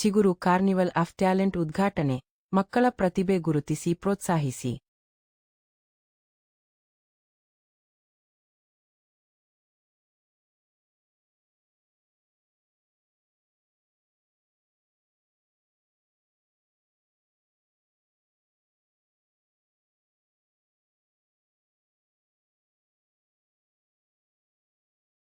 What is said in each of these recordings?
ಚಿಗುರು carnival of talent ಉದ್ಘಾಟನೆ. ಮಕ್ಕಳ ಪ್ರತಿಭೆ ಗುರುತಿಸಿ ಪ್ರೋತ್ಸಾಹಿಸಿ.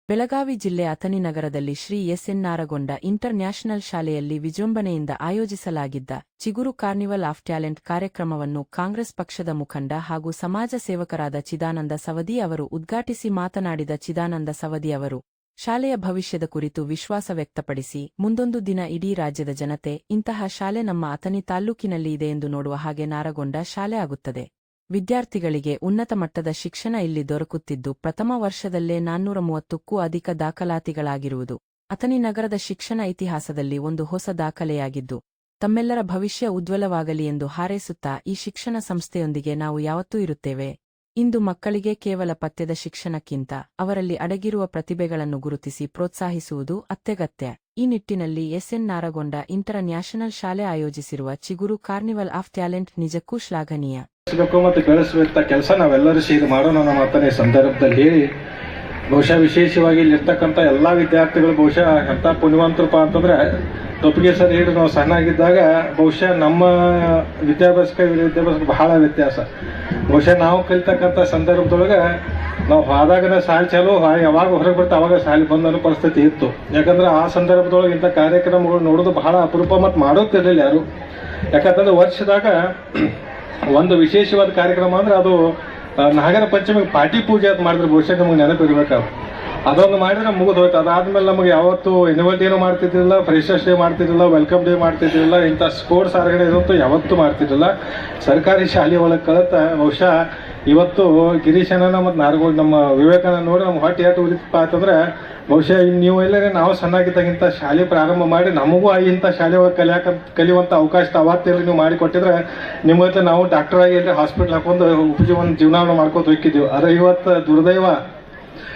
ಬೆಳಗಾವಿ ಜಿಲ್ಲೆ ಅಥಣಿ ನಗರದಲ್ಲಿ Shri S N Naragonda international ಶಾಲೆಯಲ್ಲಿ ವಿಜೃಂಭಣೆಯಿಂದ ಆಯೋಜಿಸಲಾಗಿದ್ದ ಚಿಗುರು ಕಾರ್ನಿವಲ್ ಆಫ್ ಟ್ಯಾಲೆಂಟ್ ಕಾರ್ಯಕ್ರಮವನ್ನು ಕಾಂಗ್ರೆಸ್ ಪಕ್ಷದ ಮುಖಂಡ ಹಾಗೂ ಸಮಾಜ ಸೇವಕರಾದ ಚಿದಾನಂದ ಸವದಿ ಅವರು ಉದ್ಘಾಟಿಸಿ ಮಾತನಾಡಿದ ಚಿದಾನಂದ ಸವದಿ ಅವರು, ಶಾಲೆಯ ಭವಿಷ್ಯದ ಕುರಿತು ವಿಶ್ವಾಸ ವ್ಯಕ್ತಪಡಿಸಿ ಮುಂದೊಂದು ದಿನ ಇಡೀ ರಾಜ್ಯದ ಜನತೆ ಇಂತಹ ಶಾಲೆ ನಮ್ಮ ಅಥಣಿ ತಾಲ್ಲೂಕಿನಲ್ಲಿ ಇದೆ ಎಂದು ನೋಡುವ ಹಾಗೆ ನಾರಗೊಂಡ ಶಾಲೆ ಆಗುತ್ತದೆ. ವಿದ್ಯಾರ್ಥಿಗಳಿಗೆ ಉನ್ನತ ಮಟ್ಟದ ಶಿಕ್ಷಣ ಇಲ್ಲಿ ದೊರಕುತ್ತಿದ್ದು ಪ್ರಥಮ ವರ್ಷದಲ್ಲೇ ನಾನ್ನೂರ ಮೂವತ್ತಕ್ಕೂ ಅಧಿಕ ದಾಖಲಾತಿಗಳಾಗಿರುವುದು ಅಥನಿ ನಗರದ ಶಿಕ್ಷಣ ಇತಿಹಾಸದಲ್ಲಿ ಒಂದು ಹೊಸ ದಾಖಲೆಯಾಗಿದ್ದು, ತಮ್ಮೆಲ್ಲರ ಭವಿಷ್ಯ ಉಜ್ವಲವಾಗಲಿ ಎಂದು ಹಾರೈಸುತ್ತಾ ಈ ಶಿಕ್ಷಣ ಸಂಸ್ಥೆಯೊಂದಿಗೆ ನಾವು ಯಾವತ್ತೂ ಇರುತ್ತೇವೆ. ಇಂದು ಮಕ್ಕಳಿಗೆ ಕೇವಲ ಪಠ್ಯದ ಶಿಕ್ಷಣಕ್ಕಿಂತ ಅವರಲ್ಲಿ ಅಡಗಿರುವ ಪ್ರತಿಭೆಗಳನ್ನು ಗುರುತಿಸಿ ಪ್ರೋತ್ಸಾಹಿಸುವುದು ಅತ್ಯಗತ್ಯ. ಈ ನಿಟ್ಟಿನಲ್ಲಿ ಎಸ್ಎನ್ ನಾರಗೊಂಡ ಇಂಟರ್ ನ್ಯಾಷನಲ್ ಶಾಲೆ ಆಯೋಜಿಸಿರುವ ಚಿಗುರು ಕಾರ್ನಿವಲ್ ಆಫ್ ಟ್ಯಾಲೆಂಟ್ ನಿಜಕ್ಕೂ ಶ್ಲಾಘನೀಯ. ಮತ್ತು ಬೆಳೆಸುವಂತ ಕೆಲಸ ನಾವೆಲ್ಲರೂ ಸೇರಿ ಮಾಡೋಣ ನಮ್ಮ ಮಾತನ್ನ ಈ ಸಂದರ್ಭದಲ್ಲಿ ಹೇಳಿ, ಬಹುಶಃ ವಿಶೇಷವಾಗಿ ಇಲ್ಲಿರ್ತಕ್ಕಂಥ ಎಲ್ಲ ವಿದ್ಯಾರ್ಥಿಗಳು ಬಹುಶಃ ಎಂಥ ಪುಣ್ಯವಂತರಪ್ಪ ಅಂತಂದ್ರೆ ಟೊಪ್ಪಿಗೆ ಸರ್ ಹೇಳಿ ನಾವು ಸಣ್ಣಾಗಿದ್ದಾಗ ಬಹುಶಃ ನಮ್ಮ ವಿದ್ಯಾಭ್ಯಾಸಕ್ಕೆ ವಿದ್ಯಾಭ್ಯಾಸಕ್ಕೆ ಬಹಳ ವ್ಯತ್ಯಾಸ. ಬಹುಶಃ ನಾವು ಕಲಿತಕ್ಕಂಥ ಸಂದರ್ಭದೊಳಗೆ ನಾವು ಹೋದಾಗನ ಸಾಲಿ ಚಾಲು ಯಾವಾಗ ಹೊರಗೆ ಬರ್ತಾ ಅವಾಗ ಸಾಲಿ ಬಂದ ಪರಿಸ್ಥಿತಿ ಇತ್ತು. ಯಾಕಂದ್ರೆ ಆ ಸಂದರ್ಭದೊಳಗೆ ಇಂಥ ಕಾರ್ಯಕ್ರಮಗಳು ನೋಡೋದು ಬಹಳ ಅಪರೂಪ ಮತ್ತು ಮಾಡೋತಿರಲಿಲ್ಲ ಯಾರು. ಯಾಕಂತಂದ್ರೆ ವರ್ಷದಾಗ ಒಂದು ವಿಶೇಷವಾದ ಕಾರ್ಯಕ್ರಮ ಅಂದ್ರೆ ಅದು ನಾಗರ ಪಂಚಮಿಗೆ ಪಾಟಿ ಪೂಜೆ ಅದು ಮಾಡಿದ್ರೆ ಬಹುಶಃ ನಮಗೆ ನೆನಪಿರ್ಬೇಕಾದ್ರು ಅದೊಂದು ಮಾಡಿದ್ರೆ ಮುಗಿದು ಹೋಯ್ತು. ಅದಾದ್ಮೇಲೆ ನಮಗೆ ಯಾವತ್ತು ಎನ್ಯುವಲ್ ಡೇನು ಮಾಡ್ತಿದ್ದಿಲ್ಲ ಫ್ರೆಶರ್ಸ್ ಡೇ ಮಾಡ್ತಿದ್ದಿಲ್ಲ ವೆಲ್ಕಮ್ ಡೇ ಮಾಡ್ತಿದ್ದಿಲ್ಲ, ಇಂಥ ಸ್ಪೋರ್ಟ್ಸ್ ಆರ್ಗನೈಸ್ ಅಂತೂ ಯಾವತ್ತೂ ಮಾಡ್ತಿದ್ದಿಲ್ಲ. ಸರ್ಕಾರಿ ಶಾಲೆ ಒಳಗೆ ಕಲಿತ ಬಹುಶಃ ಇವತ್ತು ಗಿರೀಶನ ಮತ್ತು ನಾರಗೋಳ್ ನಮ್ಮ ವಿವೇಕಾನಂದ ನೋಡಿ, ನಮ್ಮ ಹೊಟ್ಟೆ ಯಾಕೆ ಉಳಿತಪ್ಪ ಅಂತಂದ್ರೆ ಬಹುಶಃ ನೀವು ಎಲ್ಲರೇ ನಾವು ಸಣ್ಣಾಗಿದ್ದಾಗಿಂತ ಶಾಲೆ ಪ್ರಾರಂಭ ಮಾಡಿ ನಮಗೂ ಆ ಇಂಥ ಶಾಲೆ ಕಲಿಯಾಕ ಕಲಿಯುವಂಥ ಅವಕಾಶ ಅವತ್ತೆಲ್ಲ ನೀವು ಮಾಡಿಕೊಟ್ಟಿದ್ರೆ ನಿಮ್ಮ ಹತ್ರ ನಾವು ಡಾಕ್ಟರ್ ಆಗಿ ಎಲ್ಲೇ ಹಾಸ್ಪಿಟ್ಲ್ ಹಾಕೊಂಡು ಉಪಜೀವನ ಜೀವನವನ್ನು ಮಾಡ್ಕೊತ ಹೋಗಿದ್ದೀವಿ ಆದರೆ ಇವತ್ತು ದುರ್ದೈವ.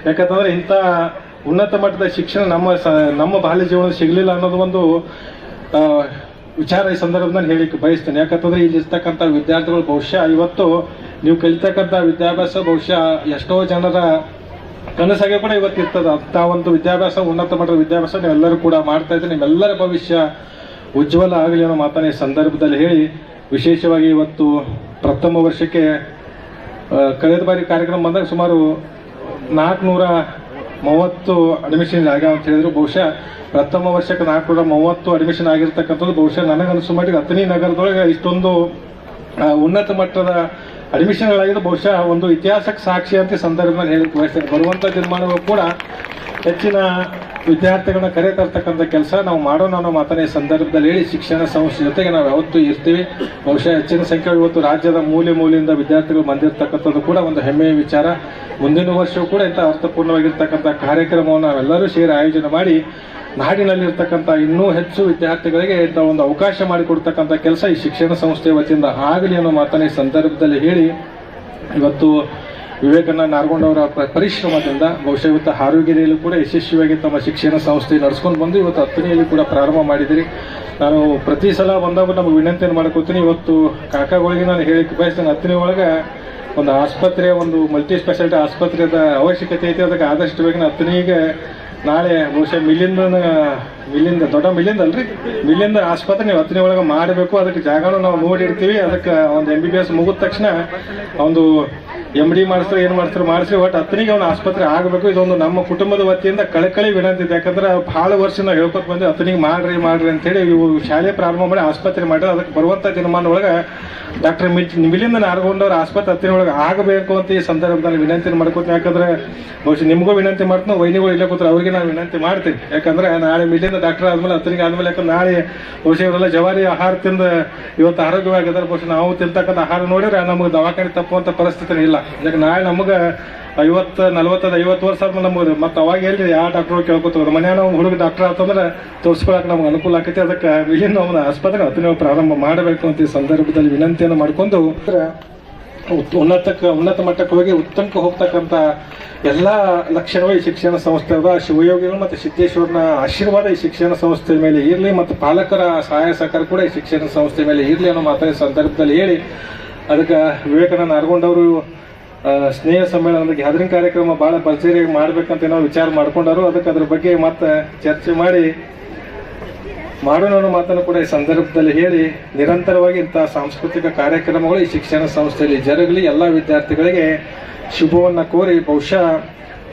ಯಾಕಂತಂದ್ರೆ ಇಂಥ ಉನ್ನತ ಮಟ್ಟದ ಶಿಕ್ಷಣ ನಮ್ಮ ನಮ್ಮ ಬಾಲ್ಯ ಜೀವನ ಸಿಗಲಿಲ್ಲ ಅನ್ನೋದು ಒಂದು ವಿಚಾರ ಈ ಸಂದರ್ಭದಲ್ಲಿ ಹೇಳಿಕ್ಕೆ ಬಯಸ್ತೇನೆ. ಯಾಕಂತಂದ್ರೆ ಇಲ್ಲಿ ವಿದ್ಯಾರ್ಥಿಗಳು ಬಹುಶಃ ಇವತ್ತು ನೀವು ಕಲಿತಕ್ಕಂಥ ವಿದ್ಯಾಭ್ಯಾಸ ಬಹುಶಃ ಎಷ್ಟೋ ಜನರ ಕನಸಾಗೆ ಕೂಡ ಇವತ್ತು ಇರ್ತದೆ. ಒಂದು ವಿದ್ಯಾಭ್ಯಾಸ, ಉನ್ನತ ಮಟ್ಟದ ವಿದ್ಯಾಭ್ಯಾಸ ನೀವೆಲ್ಲರೂ ಕೂಡ ಮಾಡ್ತಾ ಇದ್ರೆ ನಿಮ್ಮೆಲ್ಲರ ಭವಿಷ್ಯ ಉಜ್ವಲ ಆಗಲಿ ಅನ್ನೋ ಮಾತನ್ನ ಈ ಸಂದರ್ಭದಲ್ಲಿ ಹೇಳಿ, ವಿಶೇಷವಾಗಿ ಇವತ್ತು ಪ್ರಥಮ ವರ್ಷಕ್ಕೆ ಕಳೆದ ಬಾರಿ ಕಾರ್ಯಕ್ರಮ ಬಂದಾಗ ಸುಮಾರು ನಾಲ್ಕುನೂರ ಮೂವತ್ತು ಅಡ್ಮಿಷನ್ ಆಗ ಅಂತ ಹೇಳಿದ್ರು. ಬಹುಶಃ ಪ್ರಥಮ ವರ್ಷಕ್ಕೆ ನಾಲ್ಕುನೂರ ಮೂವತ್ತು ಅಡ್ಮಿಷನ್ ಆಗಿರ್ತಕ್ಕಂಥದ್ದು ಬಹುಶಃ ನನಗನ್ಸು ಮಟ್ಟಿಗೆ ಅಥಣಿ ನಗರದೊಳಗೆ ಇಷ್ಟೊಂದು ಉನ್ನತ ಮಟ್ಟದ ಅಡ್ಮಿಷನ್ಗಳಾಗಿದ್ದು ಬಹುಶಃ ಒಂದು ಇತಿಹಾಸಕ್ಕೆ ಸಾಕ್ಷಿ ಅಂತ ಸಂದರ್ಭದಲ್ಲಿ ಹೇಳಿ ಬಯಸ್ತೇನೆ ಬರುವಂಥ ದಿನಮಾನಗಳು ಕೂಡ ಹೆಚ್ಚಿನ ವಿದ್ಯಾರ್ಥಿಗಳನ್ನ ಕರೆ ತರ್ತಕ್ಕಂಥ ಕೆಲಸ ನಾವು ಮಾಡೋಣ ಅನ್ನೋ ಮಾತನ್ನ ಈ ಸಂದರ್ಭದಲ್ಲಿ ಹೇಳಿ ಶಿಕ್ಷಣ ಸಂಸ್ಥೆ ಜೊತೆಗೆ ನಾವು ಯಾವತ್ತೂ ಇರ್ತೀವಿ. ಬಹುಶಃ ಹೆಚ್ಚಿನ ಸಂಖ್ಯೆ ಇವತ್ತು ರಾಜ್ಯದ ಮೂಲೆ ಮೂಲೆಯಿಂದ ವಿದ್ಯಾರ್ಥಿಗಳು ಬಂದಿರತಕ್ಕಂಥದ್ದು ಕೂಡ ಒಂದು ಹೆಮ್ಮೆಯ ವಿಚಾರ. ಮುಂದಿನ ವರ್ಷವೂ ಕೂಡ ಇಂಥ ಅರ್ಥಪೂರ್ಣವಾಗಿರ್ತಕ್ಕಂಥ ಕಾರ್ಯಕ್ರಮವನ್ನು ನಾವೆಲ್ಲರೂ ಸೇರಿ ಆಯೋಜನೆ ಮಾಡಿ ನಾಡಿನಲ್ಲಿರ್ತಕ್ಕಂಥ ಇನ್ನೂ ಹೆಚ್ಚು ವಿದ್ಯಾರ್ಥಿಗಳಿಗೆ ಇಂಥ ಒಂದು ಅವಕಾಶ ಮಾಡಿಕೊಡ್ತಕ್ಕಂಥ ಕೆಲಸ ಈ ಶಿಕ್ಷಣ ಸಂಸ್ಥೆಯ ವತಿಯಿಂದ ಆಗಲಿ ಅನ್ನೋ ಮಾತನ್ನ ಈ ಸಂದರ್ಭದಲ್ಲಿ ಹೇಳಿ, ಇವತ್ತು ವಿವೇಕಾನಂದ ನಾರ್ಗೊಂಡವರ ಪರಿಶ್ರಮದಿಂದ ಬಹುಶಃ ಇವತ್ತು ಆರೋಗ್ಯದಲ್ಲೂ ಕೂಡ ಯಶಸ್ವಿಯಾಗಿ ತಮ್ಮ ಶಿಕ್ಷಣ ಸಂಸ್ಥೆ ನಡೆಸ್ಕೊಂಡು ಬಂದು ಇವತ್ತು ಹತ್ತನೆಯಲ್ಲಿ ಕೂಡ ಪ್ರಾರಂಭ ಮಾಡಿದಿರಿ. ನಾನು ಪ್ರತಿ ಸಲ ಬಂದಾಗ ನಮಗೆ ವಿನಂತಿಯನ್ನು ಮಾಡ್ಕೊತೀನಿ, ಇವತ್ತು ಕಾಕಾಗಳಿಗೆ ನಾನು ಹೇಳಿಕ್ಕೆ ಬಯಸ್ತೇನೆ, ಹತ್ತನೇ ಒಳಗೆ ಒಂದು ಆಸ್ಪತ್ರೆ ಒಂದು ಮಲ್ಟಿ ಸ್ಪೆಷಾಲಿಟಿ ಆಸ್ಪತ್ರೆಯದ ಅವಶ್ಯಕತೆ ಐತಿ, ಅದಕ್ಕೆ ಆದಷ್ಟು ಬೇಗ ಹತ್ತನಿಗೆ ನಾಳೆ ಬಹುಶಃ ಮಿಲ್ಲಿಂದ ಮಿಲ್ಲಿಂದ ದೊಡ್ಡ ಮಿಲ್ಲಿಂದ ಅಲ್ರಿ ಮಿಲ್ಲಿಂದ ಆಸ್ಪತ್ರೆ ನೀವು ಹತ್ತನೇ ಒಳಗೆ ಮಾಡಬೇಕು, ಅದಕ್ಕೆ ಜಾಗನೂ ನಾವು ನೋಡಿರ್ತೀವಿ ಅದಕ್ಕೆ ಒಂದು ಎಂ ಬಿ ಬಿ ಎಸ್ ಮುಗಿದ ತಕ್ಷಣ ಒಂದು ಎಂ ಡಿ ಮಾಡಿಸ್ತಾರೆ ಏನು ಮಾಡಿಸ್ತಾರೆ ಮಾಡಿಸಿ ಒಟ್ಟು ಹತ್ತನಿಗೆ ಅವನ ಆಸ್ಪತ್ರೆ ಆಗಬೇಕು. ಇದೊಂದು ನಮ್ಮ ಕುಟುಂಬದ ವತಿಯಿಂದ ಕಳಕಳಿ ವಿನಂತಿ ಯಾಕಂದ್ರೆ ಬಹಳ ವರ್ಷ ನಾವು ಹೇಳ್ಕೊತ ಬಂದು ಹತ್ತನಿಗೆ ಮಾಡ್ರಿ ಮಾಡ್ರಿ ಅಂತೇಳಿ ಇವು ಶಾಲೆ ಪ್ರಾರಂಭ ಮಾಡಿ ಆಸ್ಪತ್ರೆ ಮಾಡಿ ಅದಕ್ಕೆ ಬರುವಂಥ ದಿನಮಾನ ಒಳಗೆ ಡಾಕ್ಟರ್ ಮಿಲಿಂದ ನಾರ್ಗೊಂಡವ್ರ ಆಸ್ಪತ್ರೆ ಹತ್ತಿನೊಳಗೆ ಆಗಬೇಕು ಅಂತ ಈ ಸಂದರ್ಭದಲ್ಲಿ ವಿನಂತಿ ಮಾಡ್ಕೊತೀನಿ ಯಾಕಂದ್ರೆ ಬಹುಶಃ ನಿಮಗೂ ವಿನಂತಿ ಮಾಡ್ತೀನಿ ವೈನಿಗಳು ಇಲ್ಲೇ ಕೂತ್ರೆ ಅವ್ರಿಗೆ ನಾನು ವಿನಂತಿ ಮಾಡ್ತೀನಿ ಯಾಕಂದ್ರೆ ನಾಳೆ ಮಿಲಿಂದ ಡಾಕ್ಟರ್ ಆದ್ಮೇಲೆ, ಹತ್ತನಿಗೆ ಆದ್ಮೇಲೆ, ಯಾಕಂದ್ರೆ ನಾಳೆ ಬಹುಶಃ ಇವರೆಲ್ಲ ಜವಾರಿ ಆಹಾರ ತಿಂದು ಇವತ್ತು ಆರೋಗ್ಯವಾಗಿದ್ದಾರೆ ಬಹುಶಃ ನಾವು ತಿಂತಕ್ಕಂಥ ಆಹಾರ ನೋಡಿದ್ರೆ ನಮಗೆ ದವಾಖಾನೆ ತಪ್ಪುವಂಥ ಪರಿಸ್ಥಿತಿ ಇಲ್ಲ. ಯಾಕೆ ನಾಳೆ ನಮಗೆ ಐವತ್ತು, ನಲ್ವತ್ತದ ಐವತ್ತು ವರ್ಷ ಆದ್ಮೇಲೆ ನಮಗೆ ಮತ್ತೆ ಅವಾಗ ಎಲ್ಲಿ ಯಾವ ಡಾಕ್ಟರ್ ಕೇಳ್ಕೊತಾರೆ? ಮನ್ಯಾಗ ನಾವು ಹುಡುಗ ಡಾಕ್ಟರ್ ಆತಂದ್ರೆ ತೋರಿಸ್ಕೊಳಕ್ಕೆ ನಮ್ಗೆ ಅನುಕೂಲ ಆಕೈತಿ. ಅದಕ್ಕೆ ಇಲ್ಲಿ ನಾವು ಆಸ್ಪತ್ರೆ ಅದನ್ನ ಪ್ರಾರಂಭ ಮಾಡಬೇಕು ಅಂತ ಈ ಸಂದರ್ಭದಲ್ಲಿ ವಿನಂತಿಯನ್ನು ಮಾಡ್ಕೊಂಡು ಉನ್ನತಕ್ಕೆ ಉನ್ನತ ಮಟ್ಟಕ್ಕೆ ಹೋಗಿ ಉತ್ತಮಕ್ಕೆ ಹೋಗ್ತಕ್ಕಂಥ ಎಲ್ಲ ಲಕ್ಷಣಗಳು ಈ ಶಿಕ್ಷಣ ಅದ. ಶಿವಯೋಗಿಗಳು ಮತ್ತು ಸಿದ್ದೇಶ್ವರನ ಆಶೀರ್ವಾದ ಈ ಶಿಕ್ಷಣ ಸಂಸ್ಥೆ ಮೇಲೆ ಇರಲಿ ಮತ್ತು ಪಾಲಕರ ಸಹಾಯ ಸಹಕಾರ ಕೂಡ ಈ ಶಿಕ್ಷಣ ಸಂಸ್ಥೆ ಮೇಲೆ ಇರಲಿ ಅನ್ನೋ ಮಾತಿನ ಸಂದರ್ಭದಲ್ಲಿ ಹೇಳಿ. ಅದಕ್ಕೆ ವಿವೇಕಾನಂದ ಅರ್ಗೊಂಡವರು ಸ್ನೇಹ ಸಮ್ಮೇಳನದ ಗ್ಯಾದರಿಂಗ್ ಕಾರ್ಯಕ್ರಮ ಭಾಳ ಭರ್ಜರಿಯಾಗಿ ಮಾಡ್ಬೇಕಂತ ಏನೋ ವಿಚಾರ ಮಾಡ್ಕೊಂಡಾರು. ಅದಕ್ಕೆ ಅದ್ರ ಬಗ್ಗೆ ಮತ್ತೆ ಚರ್ಚೆ ಮಾಡಿ ಮಾಡೋಣ ಮಾತನ್ನು ಕೂಡ ಈ ಸಂದರ್ಭದಲ್ಲಿ ಹೇಳಿ, ನಿರಂತರವಾಗಿ ಇಂತಹ ಸಾಂಸ್ಕೃತಿಕ ಕಾರ್ಯಕ್ರಮಗಳು ಈ ಶಿಕ್ಷಣ ಸಂಸ್ಥೆಯಲ್ಲಿ ಜರುಗಲಿ. ಎಲ್ಲ ವಿದ್ಯಾರ್ಥಿಗಳಿಗೆ ಶುಭವನ್ನ ಕೋರಿ, ಬಹುಶಃ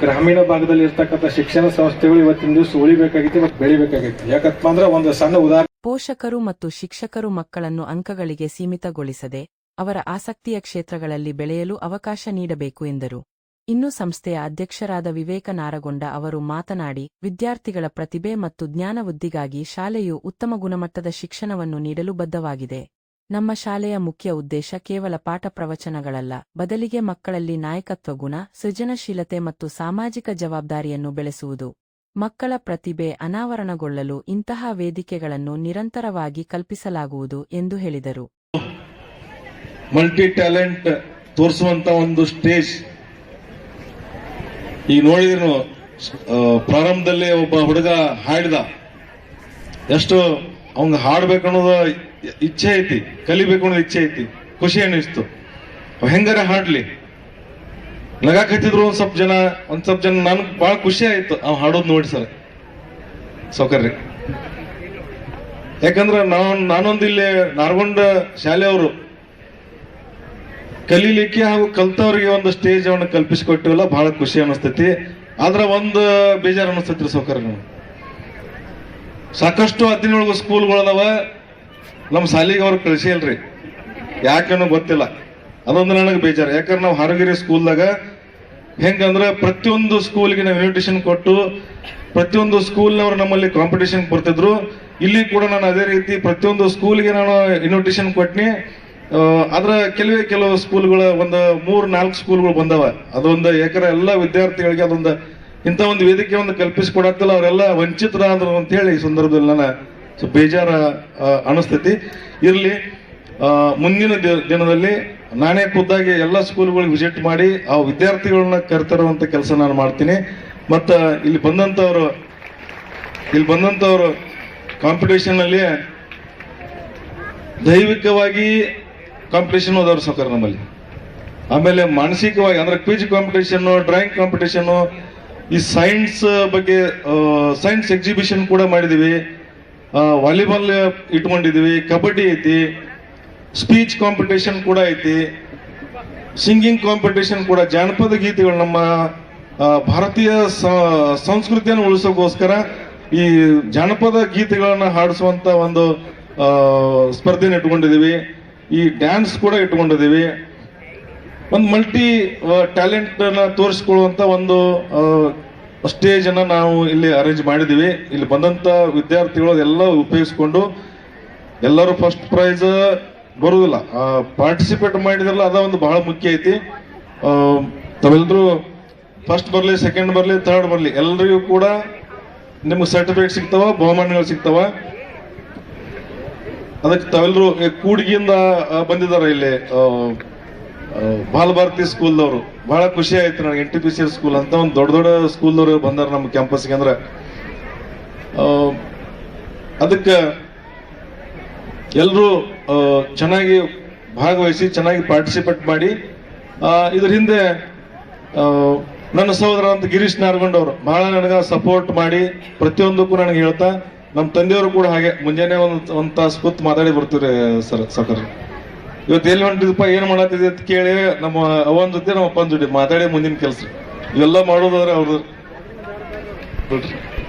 ಗ್ರಾಮೀಣ ಭಾಗದಲ್ಲಿ ಇರ್ತಕ್ಕಂಥ ಶಿಕ್ಷಣ ಸಂಸ್ಥೆಗಳು ಇವತ್ತಿನ ದಿವಸ ಉಳಿಬೇಕಾಗಿತ್ತು ಮತ್ತು ಬೆಳಿಬೇಕಾಗಿತ್ತು. ಯಾಕಪ್ಪ ಅಂದ್ರೆ ಒಂದು ಸಣ್ಣ ಉದಾಹರಣೆ ಪೋಷಕರು ಮತ್ತು ಶಿಕ್ಷಕರು ಮಕ್ಕಳನ್ನು ಅಂಕಗಳಿಗೆ ಸೀಮಿತಗೊಳಿಸದೆ ಅವರ ಆಸಕ್ತಿಯ ಕ್ಷೇತ್ರಗಳಲ್ಲಿ ಬೆಳೆಯಲು ಅವಕಾಶ ನೀಡಬೇಕು ಎಂದರು. ಇನ್ನು ಸಂಸ್ಥೆಯ ಅಧ್ಯಕ್ಷರಾದ ವಿವೇಕ ನಾರಗೊಂಡ ಅವರು ಮಾತನಾಡಿ, ವಿದ್ಯಾರ್ಥಿಗಳ ಪ್ರತಿಭೆ ಮತ್ತು ಜ್ಞಾನವೃದ್ಧಿಗಾಗಿ ಶಾಲೆಯು ಉತ್ತಮ ಗುಣಮಟ್ಟದ ಶಿಕ್ಷಣವನ್ನು ನೀಡಲು ಬದ್ಧವಾಗಿದೆ. ನಮ್ಮ ಶಾಲೆಯ ಮುಖ್ಯ ಉದ್ದೇಶ ಕೇವಲ ಪಾಠ ಪ್ರವಚನಗಳಲ್ಲ, ಬದಲಿಗೆ ಮಕ್ಕಳಲ್ಲಿ ನಾಯಕತ್ವ ಗುಣ, ಸೃಜನಶೀಲತೆ ಮತ್ತು ಸಾಮಾಜಿಕ ಜವಾಬ್ದಾರಿಯನ್ನು ಬೆಳೆಸುವುದು. ಮಕ್ಕಳ ಪ್ರತಿಭೆ ಅನಾವರಣಗೊಳ್ಳಲು ಇಂತಹ ವೇದಿಕೆಗಳನ್ನು ನಿರಂತರವಾಗಿ ಕಲ್ಪಿಸಲಾಗುವುದು ಎಂದು ಹೇಳಿದರು. ಮಲ್ಟಿ ಟ್ಯಾಲೆಂಟ್ ತೋರಿಸುವಂತ ಒಂದು ಸ್ಟೇಜ್ ಈಗ ನೋಡಿದ್ರು ಪ್ರಾರಂಭದಲ್ಲಿ ಒಬ್ಬ ಹುಡುಗ ಹಾಡಿದ. ಎಷ್ಟು ಅವಂಗ ಹಾಡ್ಬೇಕು ಅನ್ನೋದು ಇಚ್ಛೆ ಐತಿ, ಕಲಿಬೇಕು ಅನ್ನೋದು ಇಚ್ಛೆ ಐತಿ, ಖುಷಿ ಅನ್ನಿಸ್ತು. ಅವ ಹೆಂಗಾರ ಹಾಡ್ಲಿ? ನಗಾಕತ್ತಿದ್ರು ಒಂದ್ ಸ್ವಲ್ಪ ಜನ, ಒಂದ್ ಸ್ವಲ್ಪ ಜನ ನನ್ ಬಹಳ ಖುಷಿ ಆಯ್ತು ಅವ್ ಹಾಡೋದ್ ನೋಡಿ ಸರ್. ಸೌಕರ್ಯ. ಯಾಕಂದ್ರೆ ನಾವು, ನಾನೊಂದು ಇಲ್ಲಿ ನಾರ್ಗೊಂಡ ಶಾಲೆಯವರು ಕಲೀಲಿಕ್ಕೆ ಹಾಗೂ ಕಲ್ತವ್ರಿಗೆ ಒಂದು ಸ್ಟೇಜ್ ಅನ್ನು ಕಲ್ಪಿಸಿಕೊಟ್ಟಿವಲ್ಲ, ಬಹಳ ಖುಷಿ ಅನಿಸ್ತೈತಿ ಆದ್ರೆ ಒಂದು ಬೇಜಾರು ಅನಿಸ್ತೈತ್ರಿ ಸೌಕರ್ಯ ಸಾಕಷ್ಟು ಹದಿನೇಳು ಸ್ಕೂಲ್ಗಳದಾವ ನಮ್ಮ ಶಾಲಿಗೆ ಅವ್ರು ಕಳಿಸಿಲ್ರಿ ಯಾಕನ್ನೋ ಗೊತ್ತಿಲ್ಲ. ಅದೊಂದು ನನಗೆ ಬೇಜಾರು. ಯಾಕಂದ್ರೆ ನಾವು ಹಾರಗಿರಿ ಸ್ಕೂಲ್ದಾಗ ಹೆಂಗಂದ್ರೆ ಪ್ರತಿಯೊಂದು ಸ್ಕೂಲ್ಗೆ ನಾವು ಇನ್ವಿಟೇಷನ್ ಕೊಟ್ಟು, ಪ್ರತಿಯೊಂದು ಸ್ಕೂಲ್ನವ್ರು ನಮ್ಮಲ್ಲಿ ಕಾಂಪಿಟೇಷನ್ ಬರ್ತಿದ್ರು ಇಲ್ಲಿ ಕೂಡ ನಾನು ಅದೇ ರೀತಿ ಪ್ರತಿಯೊಂದು ಸ್ಕೂಲ್ಗೆ ನಾನು ಇನ್ವಿಟೇಷನ್ ಕೊಟ್ನಿ. ಆ, ಅದ್ರ ಕೆಲವೇ ಕೆಲವು ಸ್ಕೂಲ್ಗಳ ಒಂದು ಮೂರ್ ನಾಲ್ಕು ಸ್ಕೂಲ್ಗಳು ಬಂದವ. ಅದೊಂದು ಏಕರ ಎಲ್ಲ ವಿದ್ಯಾರ್ಥಿಗಳಿಗೆ ಅದೊಂದು ಇಂಥ ಒಂದು ವೇದಿಕೆ ಒಂದು ಕಲ್ಪಿಸಿಕೊಡತ್ತಲ್ಲ ಅವರೆಲ್ಲ ವಂಚಿತರಾದ್ರು ಅಂತ ಹೇಳಿ ಈ ಸಂದರ್ಭದಲ್ಲಿ ನಾನು ಸ್ವಲ್ಪ ಬೇಜಾರ ಅನಿಸ್ತೈತಿ. ಇರ್ಲಿ ಮುಂದಿನ ದಿನದಲ್ಲಿ ನಾನೇ ಖುದ್ದಾಗಿ ಎಲ್ಲ ಸ್ಕೂಲ್ಗಳಿಗೆ ವಿಸಿಟ್ ಮಾಡಿ ಆ ವಿದ್ಯಾರ್ಥಿಗಳನ್ನ ಕರೆತರುವಂಥ ಕೆಲಸ ನಾನು ಮಾಡ್ತೀನಿ. ಮತ್ತು ಇಲ್ಲಿ ಬಂದಂತವ್ರು ಇಲ್ಲಿ ಬಂದಂತವ್ರು ಕಾಂಪಿಟೇಷನ್ ಅಲ್ಲಿ ದೈವಿಕವಾಗಿ ಕಾಂಪಿಟೇಷನ್ ಅದಾವ್ರು ಸಾವುಕಾರ ನಮ್ಮಲ್ಲಿ. ಆಮೇಲೆ ಮಾನಸಿಕವಾಗಿ, ಅಂದ್ರೆ ಕ್ವಿಜ್ ಕಾಂಪಿಟೇಷನ್ ಡ್ರಾಯಿಂಗ್ ಕಾಂಪಿಟೇಷನ್ ಈ ಸೈನ್ಸ್ ಬಗ್ಗೆ ಸೈನ್ಸ್ ಎಕ್ಸಿಬಿಷನ್ ಕೂಡ ಮಾಡಿದೀವಿ. ವಾಲಿಬಾಲ್ ಇಟ್ಕೊಂಡಿದೀವಿ, ಕಬಡ್ಡಿ ಐತಿ ಸ್ಪೀಚ್ ಕಾಂಪಿಟೇಷನ್ ಕೂಡ ಐತಿ ಸಿಂಗಿಂಗ್ ಕಾಂಪಿಟೇಷನ್ ಕೂಡ, ಜಾನಪದ ಗೀತೆಗಳು ನಮ್ಮ ಭಾರತೀಯ ಸಂಸ್ಕೃತಿಯನ್ನು ಉಳಿಸೋಕೋಸ್ಕರ ಈ ಜಾನಪದ ಗೀತೆಗಳನ್ನು ಹಾಡಿಸುವಂತ ಒಂದು ಸ್ಪರ್ಧೆನ ಇಟ್ಕೊಂಡಿದೀವಿ. ಈ ಡ್ಯಾನ್ಸ್ ಕೂಡ ಇಟ್ಕೊಂಡಿದ್ದೀವಿ. ಒಂದು ಮಲ್ಟಿ ಟ್ಯಾಲೆಂಟ್ ತೋರಿಸ್ಕೊಳ್ಳುವಂಥ ಒಂದು ಸ್ಟೇಜ್ ಅನ್ನ ನಾವು ಇಲ್ಲಿ ಅರೇಂಜ್ ಮಾಡಿದೀವಿ ಇಲ್ಲಿ ಬಂದಂತ ವಿದ್ಯಾರ್ಥಿಗಳು ಎಲ್ಲ ಉಪಯೋಗಿಸ್ಕೊಂಡು ಎಲ್ಲರೂ ಫಸ್ಟ್ ಪ್ರೈಸ್ ಬರುವುದಿಲ್ಲ ಪಾರ್ಟಿಸಿಪೇಟ್ ಮಾಡಿದ್ರಲ್ಲ, ಅದ ಒಂದು ಬಹಳ ಮುಖ್ಯ ಐತಿ. ತಾವೆಲ್ಲರೂ ಫಸ್ಟ್ ಬರಲಿ ಸೆಕೆಂಡ್ ಬರಲಿ ಥರ್ಡ್ ಬರಲಿ ಎಲ್ಲರಿಗೂ ಕೂಡ ನಿಮ್ಗೆ ಸರ್ಟಿಫಿಕೇಟ್ ಸಿಗ್ತಾವ, ಬಹುಮಾನಗಳು ಸಿಗ್ತಾವ. ಅದಕ್ಕೆ ತಾವೆಲ್ಲರೂ ಕೂಡ್ಗಿಯಿಂದ ಬಂದಿದ್ದಾರೆ ಇಲ್ಲಿ ಬಾಲಭಾರತಿ ಸ್ಕೂಲ್ದವರು. ಬಹಳ ಖುಷಿ ಆಯ್ತು ನನಗೆ N T P C school ಅಂತ ಒಂದು ದೊಡ್ಡ ದೊಡ್ಡ ಸ್ಕೂಲ್ದವರು ಬಂದಾರ ನಮ್ಮ ಕ್ಯಾಂಪಸ್ಗೆ ಅಂದ್ರೆ. ಅದಕ್ಕೆ ಎಲ್ಲರೂ ಚೆನ್ನಾಗಿ ಭಾಗವಹಿಸಿ, ಚೆನ್ನಾಗಿ ಪಾರ್ಟಿಸಿಪೇಟ್ ಮಾಡಿ ಇದ್ರ ಹಿಂದೆ ನನ್ನ ಸಹೋದರ ಅಂತ ಗಿರೀಶ್ ನಾರ್ಗೊಂಡವ್ರು, ಬಹಳ ನನಗೆ ಸಪೋರ್ಟ್ ಮಾಡಿ, ಪ್ರತಿಯೊಂದಕ್ಕೂ ನನಗೆ ಹೇಳ್ತಾ ನಮ್ಮ ತಂದೆಯವರು ಕೂಡ ಹಾಗೆ ಮುಂಜಾನೆ ಒಂದು ಒಂದು ತಾಸು ಕೂತ್ ಮಾತಾಡಿ ಬರ್ತೀವಿ ಸರ್ ಸಾಕರ್ ಇವತ್ತು ಎಲ್ಲಿ ಹೊಂಟಿದಪ್ಪ ಏನು ಮಾಡತ್ತಿದೆ ಅಂತ ಕೇಳಿ ನಮ್ಮ ಅವನ ಜೊತೆ ನಮ್ಮ ಅಪ್ಪನ ಜೊತೆ ಮಾತಾಡಿ ಮುಂದಿನ ಕೆಲಸ. ಇವೆಲ್ಲ ಮಾಡೋದಾದ್ರೆ ಅವ್ರದ್ದು.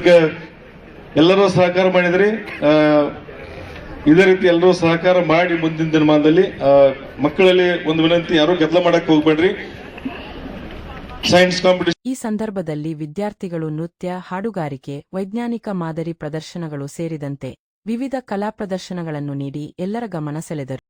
ಈಗ ಎಲ್ಲರೂ ಸಹಕಾರ ಮಾಡಿದ್ರಿ. ಇದೇ ರೀತಿ ಎಲ್ಲರೂ ಸಹಕಾರ ಮಾಡಿ ಮುಂದಿನ ದಿನಮಾನದಲ್ಲಿ ಮಕ್ಕಳಲ್ಲಿ ಒಂದು ವಿನಂತಿ, ಯಾರು ಗದ್ದಲ ಮಾಡಕ್ಕೆ ಹೋಗ್ಬೇಡ್ರಿ. ಈ ಸಂದರ್ಭದಲ್ಲಿ ವಿದ್ಯಾರ್ಥಿಗಳು ನೃತ್ಯ, ಹಾಡುಗಾರಿಕೆ, ವೈಜ್ಞಾನಿಕ ಮಾದರಿ ಪ್ರದರ್ಶನಗಳು ಸೇರಿದಂತೆ ವಿವಿಧ ಕಲಾ ಪ್ರದರ್ಶನಗಳನ್ನು ನೀಡಿ ಎಲ್ಲರ ಗಮನ ಸೆಳೆದರು.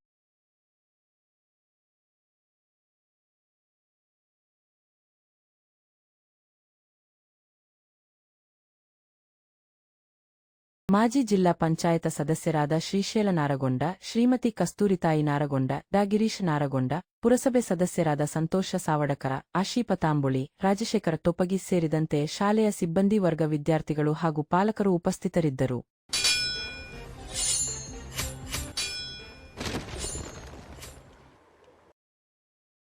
ಮಾಜಿ ಜಿಲ್ಲಾ ಪಂಚಾಯತ ಸದಸ್ಯರಾದ ಶ್ರೀಶೈಲ ನಾರಗೊಂಡ, ಶ್ರೀಮತಿ ಕಸ್ತೂರಿತಾಯಿ ನಾರಗೊಂಡ, ಡಾ ಗಿರೀಶ್ ನಾರಗೊಂಡ, ಪುರಸಭೆ ಸದಸ್ಯರಾದ ಸಂತೋಷ ಸಾವಡಕರ, ಆಶೀಪ ತಾಂಬುಳಿ, ರಾಜಶೇಖರ ತೊಪ್ಪಗಿ ಸೇರಿದಂತೆ ಶಾಲೆಯ ಸಿಬ್ಬಂದಿ ವರ್ಗ ವಿದ್ಯಾರ್ಥಿಗಳು ಹಾಗೂ ಪಾಲಕರು ಉಪಸ್ಥಿತರಿದ್ದರು.